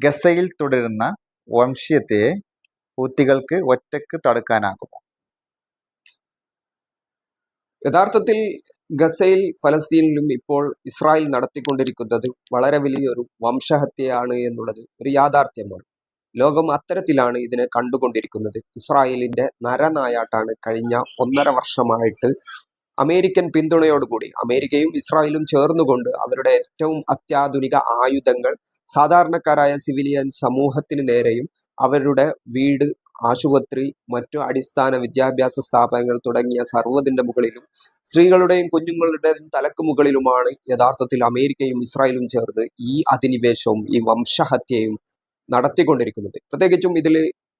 ഗസയിൽ തുടരുന്ന വംശീയത്തെ ഹൂത്തികൾക്ക് ഒറ്റയ്ക്ക് തടുക്കാനാകുമോ? യഥാർത്ഥത്തിൽ ഗസയിൽ ഫലസ്തീനിലും ഇപ്പോൾ ഇസ്രായേൽ നടത്തിക്കൊണ്ടിരിക്കുന്നത് വളരെ വലിയൊരു വംശഹത്യയാണ് എന്നുള്ളത് ഒരു യാഥാർത്ഥ്യമാണ്. ലോകം അത്തരത്തിലാണ് ഇതിനെ കണ്ടുകൊണ്ടിരിക്കുന്നത്. ഇസ്രായേലിന്റെ നരനായാട്ടാണ് കഴിഞ്ഞ ഒന്നര വർഷമായിട്ട് അമേരിക്കൻ പിന്തുണയോടുകൂടി അമേരിക്കയും ഇസ്രായേലും ചേർന്നുകൊണ്ട് അവരുടെ ഏറ്റവും അത്യാധുനിക ആയുധങ്ങൾ സാധാരണക്കാരായ സിവിലിയൻ സമൂഹത്തിന് നേരെയും അവരുടെ വീട് ആശുപത്രി മറ്റു അടിസ്ഥാന വിദ്യാഭ്യാസ സ്ഥാപനങ്ങൾ തുടങ്ങിയ സർവതിന്റെ മുകളിലും സ്ത്രീകളുടെയും കുഞ്ഞുങ്ങളുടെയും തലക്ക് മുകളിലുമാണ് യഥാർത്ഥത്തിൽ അമേരിക്കയും ഇസ്രായേലും ചേർന്ന് ഈ അധിനിവേശവും ഈ വംശഹത്യയും നടത്തിക്കൊണ്ടിരിക്കുന്നത്. പ്രത്യേകിച്ചും ഇതിൽ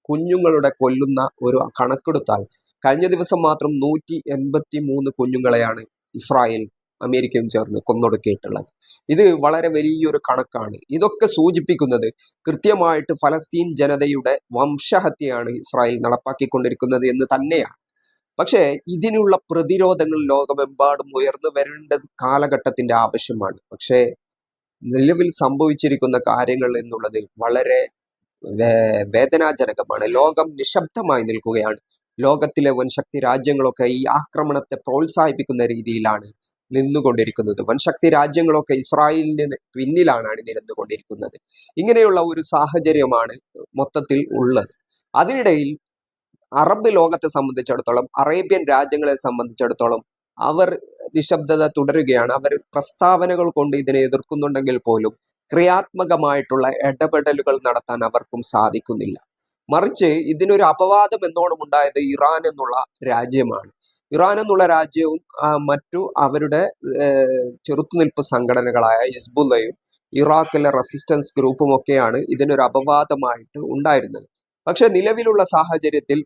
കുഞ്ഞുങ്ങളുടെ കൊല്ലുന്ന ഒരു കണക്കെടുത്താൽ കഴിഞ്ഞ ദിവസം മാത്രം നൂറ്റി എൺപത്തി മൂന്ന് കുഞ്ഞുങ്ങളെയാണ് ഇസ്രായേൽ അമേരിക്കയും ചേർന്ന് കൊന്നൊടുക്കിയിട്ടുള്ളത്. ഇത് വളരെ വലിയൊരു കണക്കാണ്. ഇതൊക്കെ സൂചിപ്പിക്കുന്നത് കൃത്യമായിട്ട് ഫലസ്തീൻ ജനതയുടെ വംശഹത്യയാണ് ഇസ്രായേൽ നടപ്പാക്കിക്കൊണ്ടിരിക്കുന്നത് എന്ന് തന്നെയാണ്. പക്ഷേ ഇതിനുള്ള പ്രതിരോധങ്ങൾ ലോകമെമ്പാടും ഉയർന്നു വരേണ്ടത് കാലഘട്ടത്തിന്റെ ആവശ്യമാണ്. പക്ഷേ നിലവിൽ സംഭവിച്ചിരിക്കുന്ന കാര്യങ്ങൾ എന്നുള്ളത് വളരെ വേദനാജനകമാണ്. ലോകം നിശബ്ദമായി നിൽക്കുകയാണ്. ലോകത്തിലെ വൻശക്തി രാജ്യങ്ങളൊക്കെ ഈ ആക്രമണത്തെ പ്രോത്സാഹിപ്പിക്കുന്ന രീതിയിലാണ് നിന്നുകൊണ്ടിരിക്കുന്നത്. വൻശക്തി രാജ്യങ്ങളൊക്കെ ഇസ്രായേലിന് പിന്നിലാണ് അണിനിരന്നുകൊണ്ടിരിക്കുന്നത്. ഇങ്ങനെയുള്ള ഒരു സാഹചര്യമാണ് മൊത്തത്തിൽ ഉള്ളത്. അതിനിടയിൽ അറബ് ലോകത്തെ സംബന്ധിച്ചിടത്തോളം അറേബ്യൻ രാജ്യങ്ങളെ സംബന്ധിച്ചിടത്തോളം അവർ നിശബ്ദത തുടരുകയാണ്. അവർ പ്രസ്താവനകൾ കൊണ്ട് ഇതിനെ എതിർക്കുന്നുണ്ടെങ്കിൽ പോലും ക്രിയാത്മകമായിട്ടുള്ള ഇടപെടലുകൾ നടത്താൻ അവർക്കും സാധിക്കുന്നില്ല. മറിച്ച് ഇതിനൊരു അപവാദം എന്നോണം ഉണ്ടായത് ഇറാൻ എന്നുള്ള രാജ്യമാണ്. ഇറാൻ എന്നുള്ള രാജ്യവും മറ്റു അവരുടെ ചെറുത്തുനിൽപ്പ് സംഘടനകളായ ഹിസ്ബുല്ലയും ഇറാഖിലെ റെസിസ്റ്റൻസ് ഗ്രൂപ്പും ഒക്കെയാണ് ഇതിനൊരു അപവാദമായിട്ട് ഉണ്ടായിരുന്നത്. പക്ഷെ നിലവിലുള്ള സാഹചര്യത്തിൽ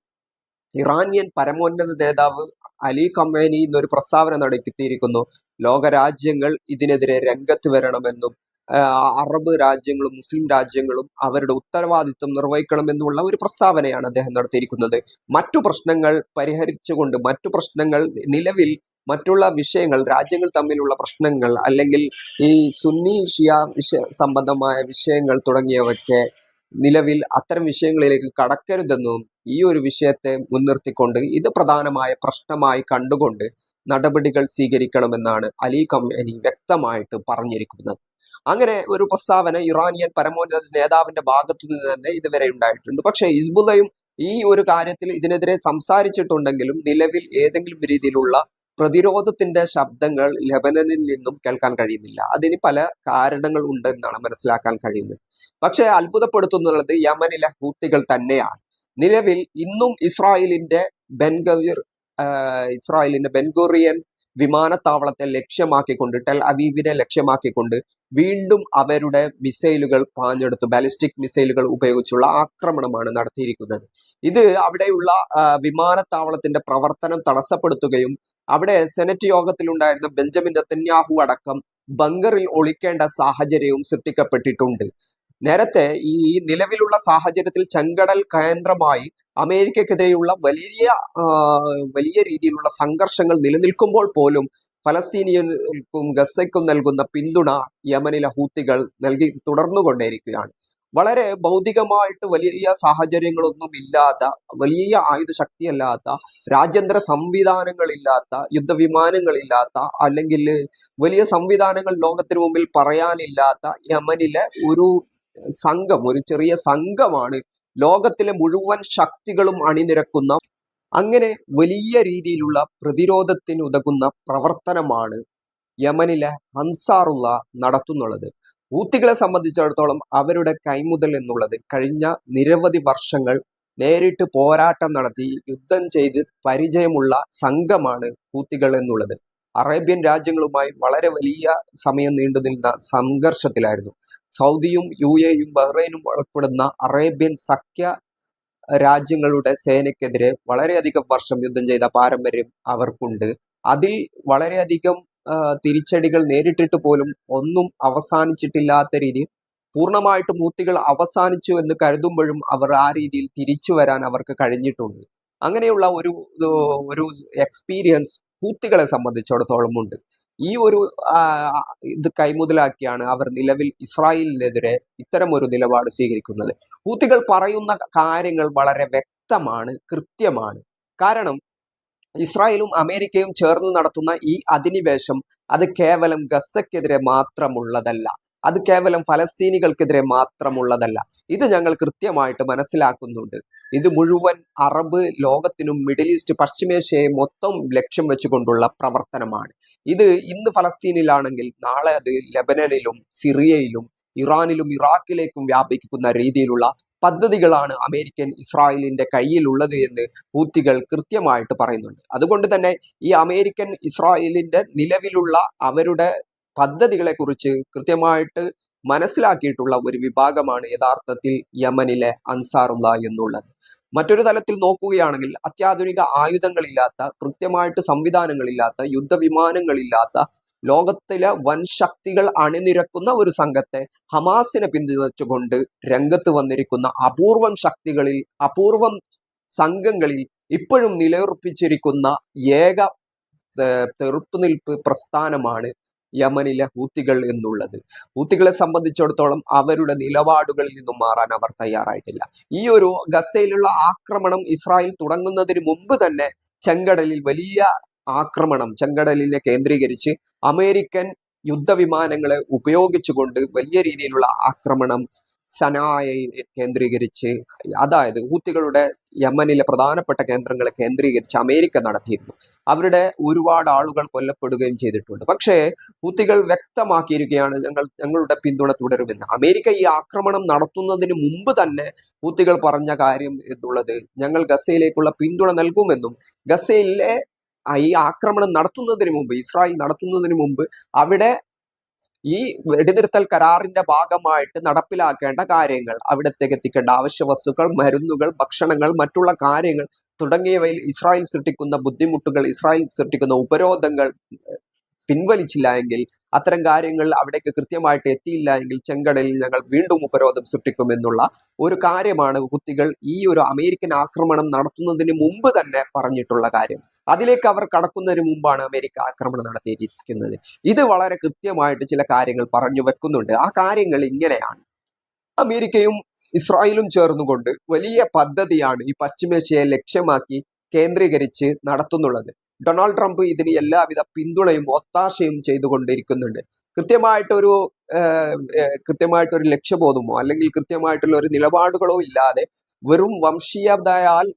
ഇറാനിയൻ പരമോന്നത നേതാവ് അലി കമ്മേനി എന്നൊരു പ്രസ്താവന നടത്തിയിരിക്കുന്നു. ലോകരാജ്യങ്ങൾ ഇതിനെതിരെ രംഗത്ത് വരണമെന്നും അറബ് രാജ്യങ്ങളും മുസ്ലിം രാജ്യങ്ങളും അവരുടെ ഉത്തരവാദിത്വം നിർവഹിക്കണമെന്നുള്ള ഒരു പ്രസ്താവനയാണ് അദ്ദേഹം നടത്തിയിരിക്കുന്നത്. മറ്റു പ്രശ്നങ്ങൾ പരിഹരിച്ചുകൊണ്ട് മറ്റു പ്രശ്നങ്ങൾ നിലവിൽ മറ്റുള്ള വിഷയങ്ങൾ രാജ്യങ്ങൾ തമ്മിലുള്ള പ്രശ്നങ്ങൾ അല്ലെങ്കിൽ ഈ സുന്നി ഷിയ വിഷയ സംബന്ധമായ വിഷയങ്ങൾ തുടങ്ങിയവയ്ക്ക് നിലവിൽ അത്തരം വിഷയങ്ങളിലേക്ക് കടക്കരുതെന്നും ഈ ഒരു വിഷയത്തെ മുൻനിർത്തിക്കൊണ്ട് ഇത് പ്രധാനമായ പ്രശ്നമായി കണ്ടുകൊണ്ട് നടപടികൾ സ്വീകരിക്കണമെന്നാണ് അലി കമ്മേനി വ്യക്തമായിട്ട് പറഞ്ഞിരിക്കുന്നത്. അങ്ങനെ ഒരു പ്രസ്താവന ഇറാനിയൻ പരമോന്നത നേതാവിന്റെ ഭാഗത്തു നിന്ന് തന്നെ ഇതുവരെ ഉണ്ടായിട്ടുണ്ട്. പക്ഷേ ഹിസ്ബുല്ലയും ഈ ഒരു കാര്യത്തിൽ ഇതിനെതിരെ സംസാരിച്ചിട്ടുണ്ടെങ്കിലും നിലവിൽ ഏതെങ്കിലും രീതിയിലുള്ള പ്രതിരോധത്തിന്റെ ശബ്ദങ്ങൾ ലെബനനിൽ നിന്നും കേൾക്കാൻ കഴിയുന്നില്ല. അതിന് പല കാരണങ്ങൾ ഉണ്ടെന്നാണ് മനസ്സിലാക്കാൻ കഴിയുന്നത്. പക്ഷേ അത്ഭുതപ്പെടുത്തുന്നുള്ളത് യമനിലെ ഹൂത്തികൾ തന്നെയാണ്. നിലവിൽ ഇന്നും ഇസ്രായേലിന്റെ ബെൻഗവിർ ഇസ്രായേലിന്റെ ബെൻഗോറിയൻ വിമാനത്താവളത്തെ ലക്ഷ്യമാക്കിക്കൊണ്ട് ടെൽ അവീവിനെ ലക്ഷ്യമാക്കിക്കൊണ്ട് വീണ്ടും അവരുടെ മിസൈലുകൾ പാഞ്ഞെടുത്തു. ബാലിസ്റ്റിക് മിസൈലുകൾ ഉപയോഗിച്ചുള്ള ആക്രമണമാണ് നടത്തിയിരിക്കുന്നത്. ഇത് അവിടെയുള്ള വിമാനത്താവളത്തിന്റെ പ്രവർത്തനം തടസ്സപ്പെടുത്തുകയും അവിടെ സെനറ്റ് യോഗത്തിലുണ്ടായിരുന്ന ബെഞ്ചമിൻ ദത്തന്യാഹു അടക്കം ബങ്കറിൽ ഒളിക്കേണ്ട സാഹചര്യവും സൃഷ്ടിക്കപ്പെട്ടിട്ടുണ്ട്. നേരത്തെ ഈ നിലവിലുള്ള സാഹചര്യത്തിൽ ചെങ്കടൽ കേന്ദ്രമായി അമേരിക്കക്കെതിരെയുള്ള വലിയ വലിയ രീതിയിലുള്ള സംഘർഷങ്ങൾ നിലനിൽക്കുമ്പോൾ പോലും ഫലസ്തീനിയർക്കും ഗസയ്ക്കും നൽകുന്ന പിന്തുണ യമനിലെ ഹൂത്തികൾ നൽകി തുടർന്നുകൊണ്ടേയിരിക്കുകയാണ്. വളരെ ഭൗതികമായിട്ട് വലിയ സാഹചര്യങ്ങളൊന്നും ഇല്ലാത്ത വലിയ ആയുധ ശക്തിയല്ലാത്ത രാജ്യാന്തര സംവിധാനങ്ങളില്ലാത്ത യുദ്ധവിമാനങ്ങളില്ലാത്ത അല്ലെങ്കിൽ വലിയ സംവിധാനങ്ങൾ ലോകത്തിന് മുമ്പിൽ പറയാനില്ലാത്ത യമനിലെ ഒരു സംഘം ഒരു ചെറിയ സംഘമാണ്. ലോകത്തിലെ മുഴുവൻ ശക്തികളും അണിനിരക്കുന്ന അങ്ങനെ വലിയ രീതിയിലുള്ള പ്രതിരോധത്തിന് ഉതകുന്ന പ്രവർത്തനമാണ് യമനിലെ അൻസാറുള്ള നടത്തുന്നുള്ളത്. ഊത്തികളെ സംബന്ധിച്ചിടത്തോളം അവരുടെ കൈമുതൽ എന്നുള്ളത് കഴിഞ്ഞ നിരവധി വർഷങ്ങൾ നേരിട്ട് പോരാട്ടം നടത്തി യുദ്ധം ചെയ്ത് പരിചയമുള്ള സംഘമാണ് ഹൂത്തികൾ എന്നുള്ളത്. അറേബ്യൻ രാജ്യങ്ങളുമായി വളരെ വലിയ സമയം നീണ്ടുനിന്ന സംഘർഷത്തിലായിരുന്നു. സൗദിയും യു എയും ബഹ്റൈനും ഉൾപ്പെടുന്ന അറേബ്യൻ സഖ്യ രാജ്യങ്ങളുടെ സേനയ്ക്കെതിരെ വളരെയധികം വർഷം യുദ്ധം ചെയ്ത പാരമ്പര്യം അവർക്കുണ്ട്. അതിൽ വളരെയധികം തിരിച്ചടികൾ നേരിട്ടിട്ട് പോലും ഒന്നും അവസാനിച്ചിട്ടില്ലാത്ത രീതിയിൽ പൂർണമായിട്ട് മൂത്തികൾ അവസാനിച്ചു എന്ന് കരുതുമ്പോഴും അവർ ആ രീതിയിൽ തിരിച്ചു വരാൻ അവർക്ക് കഴിഞ്ഞിട്ടുണ്ട്. അങ്ങനെയുള്ള ഒരു ഒരു എക്സ്പീരിയൻസ് ഹൂത്തികളെ സംബന്ധിച്ചിടത്തോളം ഉണ്ട്. ഈ ഒരു ഇത് കൈമുതലാക്കിയാണ് അവർ നിലവിൽ ഇസ്രായേലിനെതിരെ ഇത്തരം ഒരു നിലപാട് സ്വീകരിക്കുന്നത്. ഹൂത്തികൾ പറയുന്ന കാര്യങ്ങൾ വളരെ വ്യക്തമാണ് കൃത്യമാണ്. കാരണം ഇസ്രായേലും അമേരിക്കയും ചേർന്ന് നടത്തുന്ന ഈ അധിനിവേശം അത് കേവലം ഗസക്കെതിരെ മാത്രമുള്ളതല്ല. അത് കേവലം ഫലസ്തീനികൾക്കെതിരെ മാത്രമുള്ളതല്ല. ഇത് ഞങ്ങൾ കൃത്യമായിട്ട് മനസ്സിലാക്കുന്നുണ്ട്. ഇത് മുഴുവൻ അറബ് ലോകത്തിനും മിഡിൽ ഈസ്റ്റ് പശ്ചിമേഷ്യയെ മൊത്തം ലക്ഷ്യം വെച്ചുകൊണ്ടുള്ള പ്രവർത്തനമാണ്. ഇത് ഇന്ന് ഫലസ്തീനിലാണെങ്കിൽ നാളെ അത് ലെബനനിലും സിറിയയിലും ഇറാനിലും ഇറാഖിലേക്കും വ്യാപിക്കുന്ന രീതിയിലുള്ള പദ്ധതികളാണ് അമേരിക്കൻ ഇസ്രായേലിന്റെ കയ്യിലുള്ളത് എന്ന് ഹൂത്തികൾ കൃത്യമായിട്ട് പറയുന്നുണ്ട്. അതുകൊണ്ട് തന്നെ ഈ അമേരിക്കൻ ഇസ്രായേലിന്റെ നിലവിലുള്ള അവരുടെ പദ്ധതികളെ കുറിച്ച് കൃത്യമായിട്ട് മനസ്സിലാക്കിയിട്ടുള്ള ഒരു വിഭാഗമാണ് യഥാർത്ഥത്തിൽ യമനിലെ അൻസാറുള്ള എന്നുള്ളത്. മറ്റൊരു തലത്തിൽ നോക്കുകയാണെങ്കിൽ അത്യാധുനിക ആയുധങ്ങളില്ലാത്ത കൃത്യമായിട്ട് സംവിധാനങ്ങളില്ലാത്ത യുദ്ധവിമാനങ്ങളില്ലാത്ത ലോകത്തിലെ വൻ ശക്തികൾ അണിനിരക്കുന്ന ഒരു സംഘത്തെ ഹമാസിനെ പിന്തുണച്ചുകൊണ്ട് രംഗത്ത് വന്നിരിക്കുന്ന അപൂർവം ശക്തികളിൽ അപൂർവം സംഘങ്ങളിൽ ഇപ്പോഴും നിലയുറപ്പിച്ചിരിക്കുന്ന ഏക തെറുപ്പുനിൽപ്പ് പ്രസ്ഥാനമാണ് യമനിലെ ഹൂത്തികൾ എന്നുള്ളത്. ഹൂത്തികളെ സംബന്ധിച്ചിടത്തോളം അവരുടെ നിലപാടുകളിൽ നിന്നും മാറാൻ അവർ തയ്യാറായിട്ടില്ല. ഈ ഒരു ഗസയിലുള്ള ആക്രമണം ഇസ്രായേൽ തുടങ്ങുന്നതിന് മുമ്പ് തന്നെ ചെങ്കടലിൽ വലിയ ആക്രമണം ചെങ്കടലിനെ കേന്ദ്രീകരിച്ച് അമേരിക്കൻ യുദ്ധവിമാനങ്ങളെ ഉപയോഗിച്ചുകൊണ്ട് വലിയ രീതിയിലുള്ള ആക്രമണം സനായെ കേന്ദ്രീകരിച്ച് അതായത് ഹൂത്തികളുടെ യമനിലെ പ്രധാനപ്പെട്ട കേന്ദ്രങ്ങളെ കേന്ദ്രീകരിച്ച് അമേരിക്ക നടത്തിയിരുന്നു. അവരുടെ ഒരുപാട് ആളുകൾ കൊല്ലപ്പെടുകയും ചെയ്തിട്ടുണ്ട്. പക്ഷേ ഹൂത്തികൾ വ്യക്തമാക്കിയിരിക്കുകയാണ് ഞങ്ങൾ ഞങ്ങളുടെ പിന്തുണ തുടരുമെന്ന്. അമേരിക്ക ഈ ആക്രമണം നടത്തുന്നതിന് മുമ്പ് തന്നെ ഹൂത്തികൾ പറഞ്ഞ കാര്യം എന്നുള്ളത് ഞങ്ങൾ ഗസയിലേക്കുള്ള പിന്തുണ നൽകുമെന്നും ഗസയിലെ ഈ ആക്രമണം നടത്തുന്നതിന് മുമ്പ് ഇസ്രായേൽ നടത്തുന്നതിന് മുമ്പ് അവിടെ ഈ വെടിനിർത്തൽ കരാറിന്റെ ഭാഗമായിട്ട് നടപ്പിലാക്കേണ്ട കാര്യങ്ങൾ അവിടത്തേക്ക് എത്തിക്കേണ്ട അവശ്യ വസ്തുക്കൾ മരുന്നുകൾ ഭക്ഷണങ്ങൾ മറ്റുള്ള കാര്യങ്ങൾ തുടങ്ങിയവയിൽ ഇസ്രായേൽ സൃഷ്ടിക്കുന്ന ബുദ്ധിമുട്ടുകൾ ഇസ്രായേൽ സൃഷ്ടിക്കുന്ന ഉപരോധങ്ങൾ പിൻവലിച്ചില്ല എങ്കിൽ അത്തരം കാര്യങ്ങൾ അവിടേക്ക് കൃത്യമായിട്ട് എത്തിയില്ല എങ്കിൽ ചെങ്കടലിൽ ഞങ്ങൾ വീണ്ടും ഉപരോധം സൃഷ്ടിക്കുമെന്നുള്ള ഒരു കാര്യമാണ് ഹുത്തികൾ ഈ ഒരു അമേരിക്കൻ ആക്രമണം നടത്തുന്നതിന് മുമ്പ് തന്നെ പറഞ്ഞിട്ടുള്ള കാര്യം. അതിലേക്ക് അവർ കടക്കുന്നതിന് മുമ്പാണ് അമേരിക്ക ആക്രമണം നടത്തിയിരിക്കുന്നത്. ഇത് വളരെ കൃത്യമായിട്ട് ചില കാര്യങ്ങൾ പറഞ്ഞു വെക്കുന്നുണ്ട്. ആ കാര്യങ്ങൾ ഇങ്ങനെയാണ്. അമേരിക്കയും ഇസ്രായേലും ചേർന്നുകൊണ്ട് വലിയ പദ്ധതിയാണ് ഈ പശ്ചിമേഷ്യയെ ലക്ഷ്യമാക്കി കേന്ദ്രീകരിച്ച് നടത്തുന്നുള്ളത്. ഡൊണാൾഡ് ട്രംപ് ഇതിന് എല്ലാവിധ പിന്തുണയും ഒത്താശയും ചെയ്തുകൊണ്ടിരിക്കുന്നുണ്ട്. കൃത്യമായിട്ടൊരു കൃത്യമായിട്ടൊരു ലക്ഷ്യബോധമോ അല്ലെങ്കിൽ കൃത്യമായിട്ടുള്ള ഒരു നിലപാടുകളോ ഇല്ലാതെ വെറും വംശീയതയാൽ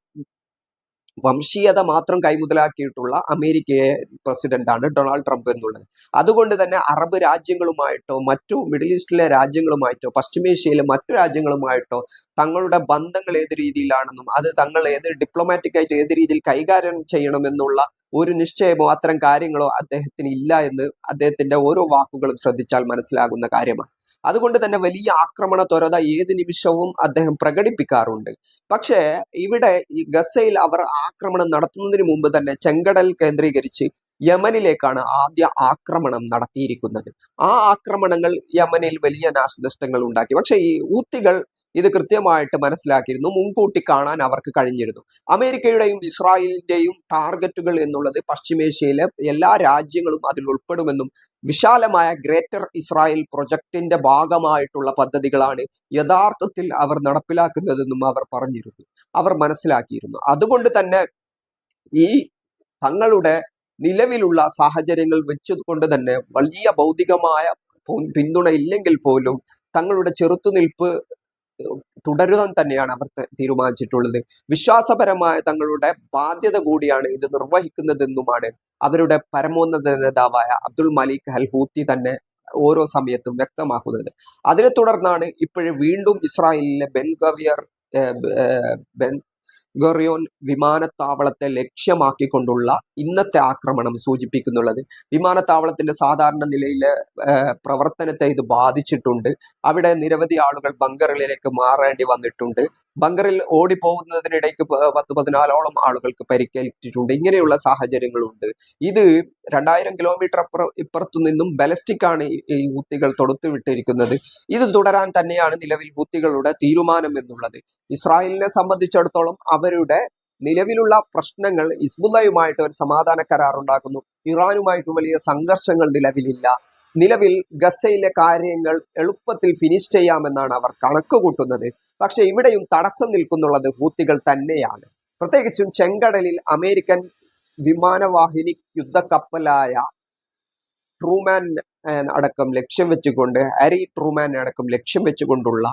വംശീയത മാത്രം കൈമുതലാക്കിയിട്ടുള്ള അമേരിക്കയെ പ്രസിഡന്റാണ് ഡൊണാൾഡ് ട്രംപ് എന്നുള്ളത്. അതുകൊണ്ട് തന്നെ അറബ് രാജ്യങ്ങളുമായിട്ടോ മറ്റു മിഡിൽ ഈസ്റ്റിലെ രാജ്യങ്ങളുമായിട്ടോ പശ്ചിമേഷ്യയിലെ മറ്റു രാജ്യങ്ങളുമായിട്ടോ തങ്ങളുടെ ബന്ധങ്ങൾ ഏത് രീതിയിലാണെന്നും അത് തങ്ങൾ ഏത് ഡിപ്ലോമാറ്റിക് ആയിട്ട് ഏത് രീതിയിൽ കൈകാര്യം ചെയ്യണമെന്നുള്ള ഒരു നിശ്ചയമോ അത്തരം കാര്യങ്ങളോ അദ്ദേഹത്തിന് ഇല്ല എന്ന് അദ്ദേഹത്തിന്റെ ഓരോ വാക്കുകളും ശ്രദ്ധിച്ചാൽ മനസ്സിലാകുന്ന കാര്യമാണ്. അതുകൊണ്ട് തന്നെ വലിയ ആക്രമണ ത്വരത ഏത് നിമിഷവും അദ്ദേഹം പ്രകടിപ്പിക്കാറുണ്ട്. പക്ഷേ ഇവിടെ ഈ ഗസയിൽ അവർ ആക്രമണം നടത്തുന്നതിന് മുമ്പ് തന്നെ ചെങ്കടൽ കേന്ദ്രീകരിച്ച് യമനിലേക്കാണ് ആദ്യ ആക്രമണം നടത്തിയിരിക്കുന്നത്. ആ ആക്രമണങ്ങൾ യമനിൽ വലിയ നാശനഷ്ടങ്ങൾ ഉണ്ടാക്കി. പക്ഷേ ഈ ഊത്തികൾ ഇത് കൃത്യമായിട്ട് മനസ്സിലാക്കിയിരുന്നു മുൻകൂട്ടി കാണാൻ അവർക്ക് കഴിഞ്ഞിരുന്നു. അമേരിക്കയുടെയും ഇസ്രായേലിന്റെയും ടാർഗറ്റുകൾ എന്നുള്ളത് പശ്ചിമേഷ്യയിലെ എല്ലാ രാജ്യങ്ങളും അതിൽ ഉൾപ്പെടുമെന്നും വിശാലമായ ഗ്രേറ്റർ ഇസ്രായേൽ പ്രൊജക്ടിന്റെ ഭാഗമായിട്ടുള്ള പദ്ധതികളാണ് യഥാർത്ഥത്തിൽ അവർ നടപ്പിലാക്കുന്നതെന്നും അവർ പറഞ്ഞിരുന്നു അവർ മനസ്സിലാക്കിയിരുന്നു. അതുകൊണ്ട് തന്നെ ഈ തങ്ങളുടെ നിലവിലുള്ള സാഹചര്യങ്ങൾ വെച്ചുകൊണ്ട് തന്നെ വലിയ ഭൗതികമായ പിന്തുണ ഇല്ലെങ്കിൽ പോലും തങ്ങളുടെ ചെറുത്തുനിൽപ്പ് തുടരുവാൻ തന്നെയാണ് അവർ തീരുമാനിച്ചിട്ടുള്ളത്. വിശ്വാസപരമായ തങ്ങളുടെ ബാധ്യത കൂടിയാണ് ഇത് നിർവഹിക്കുന്നതെന്നുമാണ് അവരുടെ പരമോന്നത നേതാവായ അബ്ദുൾ മലിക് അൽ ഹൂത്തി തന്നെ ഓരോ സമയത്തും വ്യക്തമാക്കുന്നത്. അതിനെ തുടർന്നാണ് ഇപ്പോഴും വീണ്ടും ഇസ്രായേലിലെ ബെൻഗവിയർ ബെൻ ഗൊറിയോൻ വിമാനത്താവളത്തെ ലക്ഷ്യമാക്കിക്കൊണ്ടുള്ള ഇന്നത്തെ ആക്രമണം സൂചിപ്പിക്കുന്നുള്ളത്. വിമാനത്താവളത്തിന്റെ സാധാരണ നിലയിലെ പ്രവർത്തനത്തെ ഇത് ബാധിച്ചിട്ടുണ്ട്. അവിടെ നിരവധി ആളുകൾ ബങ്കറിലേക്ക് മാറേണ്ടി വന്നിട്ടുണ്ട്. ബങ്കറിൽ ഓടിപ്പോകുന്നതിനിടയ്ക്ക് പത്ത് പതിനാലോളം ആളുകൾക്ക് പരിക്കേറ്റിട്ടുണ്ട്. ഇങ്ങനെയുള്ള സാഹചര്യങ്ങളുണ്ട്. ഇത് രണ്ടായിരം കിലോമീറ്റർ ഇപ്പുറത്തു നിന്നും ബലസ്റ്റിക് ആണ് ഈ- ഈ ഹൂത്തികൾ തൊടുത്തുവിട്ടിരിക്കുന്നത്. ഇത് തുടരാൻ തന്നെയാണ് നിലവിൽ ഹൂത്തികളുടെ തീരുമാനം എന്നുള്ളത്. ഇസ്രായേലിനെ സംബന്ധിച്ചിടത്തോളം അവരുടെ നിലവിലുള്ള പ്രശ്നങ്ങൾ ഇസ്ബുല്ലയുമായിട്ട് ഒരു സമാധാന കരാർ ഉണ്ടാക്കുന്നു. ഇറാനുമായിട്ട് വലിയ സംഘർഷങ്ങൾ നിലവിലില്ല. നിലവിൽ ഗസയിലെ കാര്യങ്ങൾ എളുപ്പത്തിൽ ഫിനിഷ് ചെയ്യാമെന്നാണ് അവർ കണക്ക് കൂട്ടുന്നത് പക്ഷെ ഇവിടെയും തടസ്സം നിൽക്കുന്നുള്ളത് ഹൂത്തികൾ തന്നെയാണ്. പ്രത്യേകിച്ചും ചെങ്കടലിൽ അമേരിക്കൻ വിമാനവാഹിനി യുദ്ധക്കപ്പലായ ട്രൂമാൻ അടക്കം ലക്ഷ്യം വെച്ചുകൊണ്ട് ഹാരി ട്രൂമാൻ അടക്കം ലക്ഷ്യം വെച്ചുകൊണ്ടുള്ള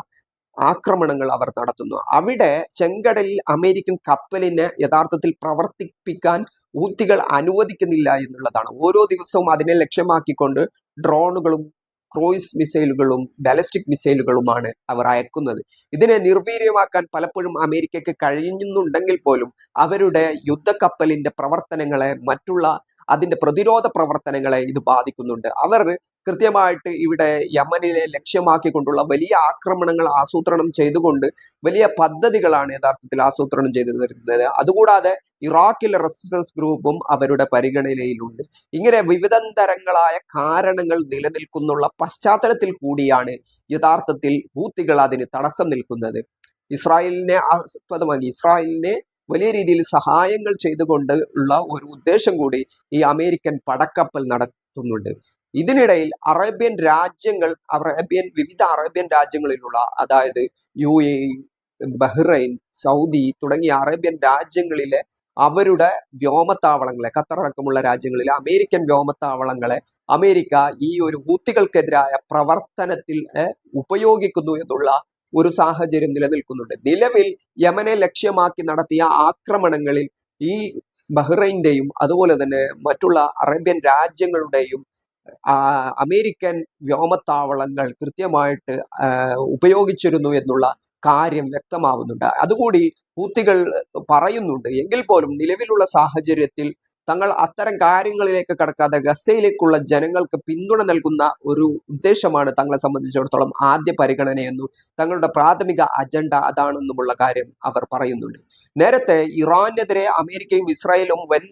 ആക്രമണങ്ങൾ അവർ നടത്തുന്നു. അവിടെ ചെങ്കടലിൽ അമേരിക്കൻ കപ്പലിനെ യഥാർത്ഥത്തിൽ പ്രവർത്തിപ്പിക്കാൻ ഊത്തികൾ അനുവദിക്കുന്നില്ല എന്നുള്ളതാണ്. ഓരോ ദിവസവും അതിനെ ലക്ഷ്യമാക്കിക്കൊണ്ട് ഡ്രോണുകളും ക്രൂയിസ് മിസൈലുകളും ബാലിസ്റ്റിക് മിസൈലുകളുമാണ് അവർ അയക്കുന്നത്. ഇതിനെ നിർവീര്യമാക്കാൻ പലപ്പോഴും അമേരിക്കയ്ക്ക് കഴിയുന്നുണ്ടെങ്കിൽ പോലും അവരുടെ യുദ്ധക്കപ്പലിന്റെ പ്രവർത്തനങ്ങളെ മറ്റുള്ള അതിന്റെ പ്രതിരോധ പ്രവർത്തനങ്ങളെ ഇത് ബാധിക്കുന്നുണ്ട്. അവർ കൃത്യമായിട്ട് ഇവിടെ യമനിലെ ലക്ഷ്യമാക്കിക്കൊണ്ടുള്ള വലിയ ആക്രമണങ്ങൾ ആസൂത്രണം ചെയ്തുകൊണ്ട് വലിയ പദ്ധതികളാണ് യഥാർത്ഥത്തിൽ ആസൂത്രണം ചെയ്തു വരുന്നത് അതുകൂടാതെ ഇറാഖിലെ റെസിസ്റ്റൻസ് ഗ്രൂപ്പും അവരുടെ പരിഗണനയിലുണ്ട്. ഇങ്ങനെ വിവിധ തരങ്ങളായ കാരണങ്ങൾ നിലനിൽക്കുന്നുള്ള പശ്ചാത്തലത്തിൽ കൂടിയാണ് യഥാർത്ഥത്തിൽ ഹൂത്തികൾ അതിന് തടസ്സം നിൽക്കുന്നത്. ഇസ്രായേലിനെ ആസ്പദമാക്കി. ഇസ്രായേലിനെ വലിയ രീതിയിൽ സഹായങ്ങൾ ചെയ്തുകൊണ്ട് ഉള്ള ഒരു ഉദ്ദേശം കൂടി ഈ അമേരിക്കൻ പടക്കപ്പൽ നടത്തുന്നുണ്ട്. ഇതിനിടയിൽ അറേബ്യൻ രാജ്യങ്ങൾ അറേബ്യൻ വിവിധ അറേബ്യൻ രാജ്യങ്ങളിലുള്ള അതായത് യു എ ബഹ്റൈൻ സൗദി തുടങ്ങിയ അറേബ്യൻ രാജ്യങ്ങളിലെ അവരുടെ വ്യോമത്താവളങ്ങളെ ഖത്തറടക്കമുള്ള രാജ്യങ്ങളിലെ അമേരിക്കൻ വ്യോമത്താവളങ്ങളെ അമേരിക്ക ഈ ഒരു ഹൂത്തികൾക്കെതിരായ പ്രവർത്തനത്തിൽ ഉപയോഗിക്കുന്നു എന്നുള്ള ഒരു സാഹചര്യം നിലനിൽക്കുന്നുണ്ട്. നിലവിൽ യമനെ ലക്ഷ്യമാക്കി നടത്തിയ ആക്രമണങ്ങളിൽ ഈ ബഹ്റൈന്റെയും അതുപോലെ തന്നെ മറ്റുള്ള അറേബ്യൻ രാജ്യങ്ങളുടെയും അമേരിക്കൻ വ്യോമത്താവളങ്ങൾ കൃത്യമായിട്ട് ഉപയോഗിച്ചിരുന്നു എന്നുള്ള കാര്യം വ്യക്തമാവുന്നുണ്ട്. അതുകൂടി ഹൂത്തികൾ പറയുന്നുണ്ട്. എങ്കിൽ പോലും നിലവിലുള്ള സാഹചര്യത്തിൽ തങ്ങൾ അത്തരം കാര്യങ്ങളിലേക്ക് കടക്കാതെ ഗസയിലേക്കുള്ള ജനങ്ങൾക്ക് പിന്തുണ നൽകുന്ന ഒരു ഉദ്ദേശമാണ് തങ്ങളെ സംബന്ധിച്ചിടത്തോളം ആദ്യ പരിഗണനയെന്നും തങ്ങളുടെ പ്രാഥമിക അജണ്ട അതാണെന്നുമുള്ള കാര്യം അവർ പറയുന്നുണ്ട്. നേരത്തെ ഇറാനെതിരെ അമേരിക്കയും ഇസ്രായേലും വൻ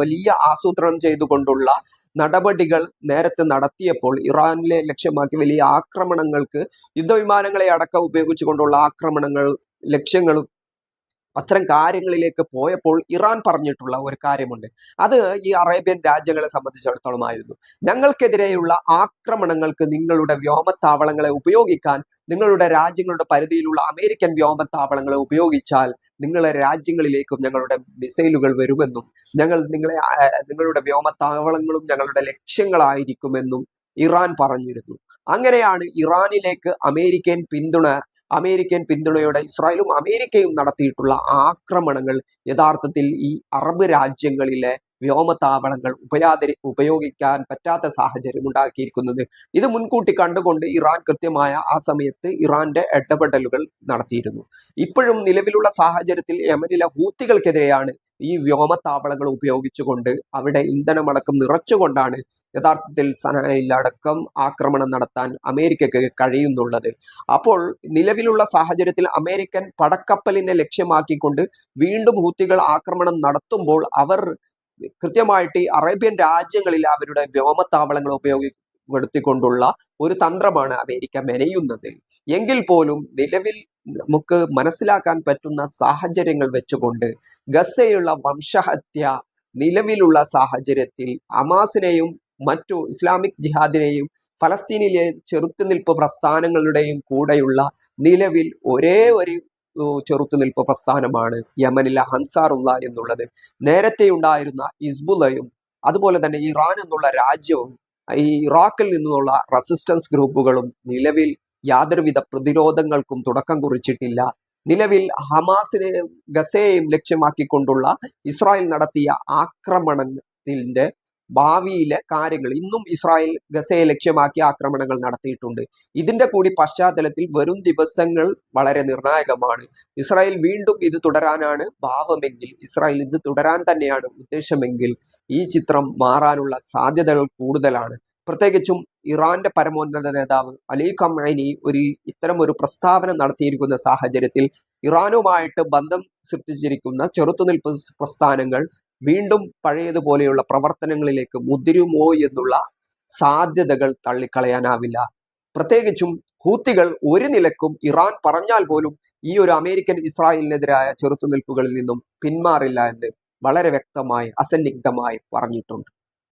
വലിയ ആസൂത്രണം ചെയ്തുകൊണ്ടുള്ള നടപടികൾ നേരത്തെ നടത്തിയപ്പോൾ ഇറാനിലെ ലക്ഷ്യമാക്കി വലിയ ആക്രമണങ്ങൾക്ക് യുദ്ധവിമാനങ്ങളെ അടക്കം ഉപയോഗിച്ചുകൊണ്ടുള്ള ആക്രമണങ്ങൾ ലക്ഷ്യങ്ങളും അത്തരം കാര്യങ്ങളിലേക്ക് പോയപ്പോൾ ഇറാൻ പറഞ്ഞിട്ടുള്ള ഒരു കാര്യമുണ്ട്. അത് ഈ അറേബ്യൻ രാജ്യങ്ങളെ സംബന്ധിച്ചിടത്തോളം ആയിരുന്നു. ഞങ്ങൾക്കെതിരെയുള്ള ആക്രമണങ്ങൾക്ക് നിങ്ങളുടെ വ്യോമത്താവളങ്ങളെ ഉപയോഗിക്കാൻ നിങ്ങളുടെ രാജ്യങ്ങളുടെ പരിധിയിലുള്ള അമേരിക്കൻ വ്യോമത്താവളങ്ങളെ ഉപയോഗിച്ചാൽ നിങ്ങളെ രാജ്യങ്ങളിലേക്കും ഞങ്ങളുടെ മിസൈലുകൾ വരുമെന്നും ഞങ്ങൾ നിങ്ങളെ നിങ്ങളുടെ വ്യോമത്താവളങ്ങളും ഞങ്ങളുടെ ലക്ഷ്യങ്ങളായിരിക്കുമെന്നും ഇറാൻ പറഞ്ഞിരുന്നു. അങ്ങനെയാണ് ഇറാനിലേക്ക് അമേരിക്കൻ പിന്തുണ അമേരിക്കൻ പിന്തുണയോടെ ഇസ്രായേലും അമേരിക്കയും നടത്തിയിട്ടുള്ള ആക്രമണങ്ങൾ യഥാർത്ഥത്തിൽ ഈ അറബ് രാജ്യങ്ങളിലെ വ്യോമത്താവളങ്ങൾ ഉപയാതി ഉപയോഗിക്കാൻ പറ്റാത്ത സാഹചര്യം ഉണ്ടാക്കിയിരിക്കുന്നത്. ഇത് മുൻകൂട്ടി കണ്ടുകൊണ്ട് ഇറാൻ കൃത്യമായ ആ സമയത്ത് ഇറാന്റെ ഇടപെടലുകൾ നടത്തിയിരുന്നു. ഇപ്പോഴും നിലവിലുള്ള സാഹചര്യത്തിൽ യമനിലെ ഹൂത്തികൾക്കെതിരെയാണ് ഈ വ്യോമത്താവളങ്ങൾ ഉപയോഗിച്ചുകൊണ്ട് അവിടെ ഇന്ധനമടക്കം നിറച്ചുകൊണ്ടാണ് യഥാർത്ഥത്തിൽ സനയിലടക്കം ആക്രമണം നടത്താൻ അമേരിക്കയ്ക്ക് കഴിയുന്നുള്ളത്. അപ്പോൾ നിലവിലുള്ള സാഹചര്യത്തിൽ അമേരിക്കൻ പടക്കപ്പലിനെ ലക്ഷ്യമാക്കിക്കൊണ്ട് വീണ്ടും ഹൂത്തികൾ ആക്രമണം നടത്തുമ്പോൾ അവർ കൃത്യമായിട്ട് ഈ അറേബ്യൻ രാജ്യങ്ങളിൽ അവരുടെ വ്യോമത്താവളങ്ങൾ ഉപയോഗപ്പെടുത്തിക്കൊണ്ടുള്ള ഒരു തന്ത്രമാണ് അമേരിക്ക മെനയുന്നത്. എങ്കിൽ പോലും നിലവിൽ നമുക്ക് മനസ്സിലാക്കാൻ പറ്റുന്ന സാഹചര്യങ്ങൾ വെച്ചുകൊണ്ട് ഗസയുള്ള വംശഹത്യ നിലവിലുള്ള സാഹചര്യത്തിൽ അമാസിനെയും മറ്റു ഇസ്ലാമിക് ജിഹാദിനെയും ഫലസ്തീനിലെ ചെറുത്തുനിൽപ്പ് പ്രസ്ഥാനങ്ങളുടെയും കൂടെയുള്ള നിലവിൽ ഒരേ ഒരു ചെറുത്തുനിൽപ്പ് പ്രസ്ഥാനമാണ് യമനിലെ ഹൻസാറുള്ള എന്നുള്ളത്. നേരത്തെ ഉണ്ടായിരുന്ന ഇസ്ബുലയും അതുപോലെ തന്നെ ഇറാൻ എന്നുള്ള രാജ്യവും ഈ ഇറാഖിൽ നിന്നുള്ള റെസിസ്റ്റൻസ് ഗ്രൂപ്പുകളും നിലവിൽ യാതൊരുവിധ പ്രതിരോധങ്ങൾക്കും തുടക്കം കുറിച്ചിട്ടില്ല. നിലവിൽ ഹമാസിനെ ഗസയെയും ലക്ഷ്യമാക്കിക്കൊണ്ടുള്ള ഇസ്രായേൽ നടത്തിയ ആക്രമണത്തിന്റെ ഭാവിയിലെ കാര്യങ്ങൾ ഇന്നും ഇസ്രായേൽ ഗസയെ ലക്ഷ്യമാക്കി ആക്രമണങ്ങൾ നടത്തിയിട്ടുണ്ട്. ഇതിന്റെ കൂടി പശ്ചാത്തലത്തിൽ വരും ദിവസങ്ങൾ വളരെ നിർണായകമാണ്. ഇസ്രായേൽ വീണ്ടും ഇത് തുടരാനാണ് ഭാവമെങ്കിൽ ഇസ്രായേൽ ഇത് തുടരാൻ തന്നെയാണ് ഉദ്ദേശമെങ്കിൽ ഈ ചിത്രം മാറാനുള്ള സാധ്യതകൾ കൂടുതലാണ്. പ്രത്യേകിച്ചും ഇറാന്റെ പരമോന്നത നേതാവ് അലി ഖമൈനി ഒരു ഇത്തരം ഒരു പ്രസ്താവന നടത്തിയിരിക്കുന്ന സാഹചര്യത്തിൽ ഇറാനുമായിട്ട് ബന്ധം സൃഷ്ടിച്ചിരിക്കുന്ന ചെറുത്തുനിൽപ്പ് പ്രസ്ഥാനങ്ങൾ വീണ്ടും പഴയതുപോലെയുള്ള പ്രവർത്തനങ്ങളിലേക്ക് മുതിരുമോ എന്നുള്ള സാധ്യതകൾ തള്ളിക്കളയാനാവില്ല. പ്രത്യേകിച്ചും ഹൂത്തികൾ ഒരു നിലക്കും ഇറാൻ പറഞ്ഞാൽ പോലും ഈ ഒരു അമേരിക്കൻ ഇസ്രായേലിനെതിരായ ചെറുത്തുനിൽപ്പുകളിൽ നിന്നും പിന്മാറില്ല എന്ന് വളരെ വ്യക്തമായി അസന്നിഗ്ധമായി പറഞ്ഞിട്ടുണ്ട്.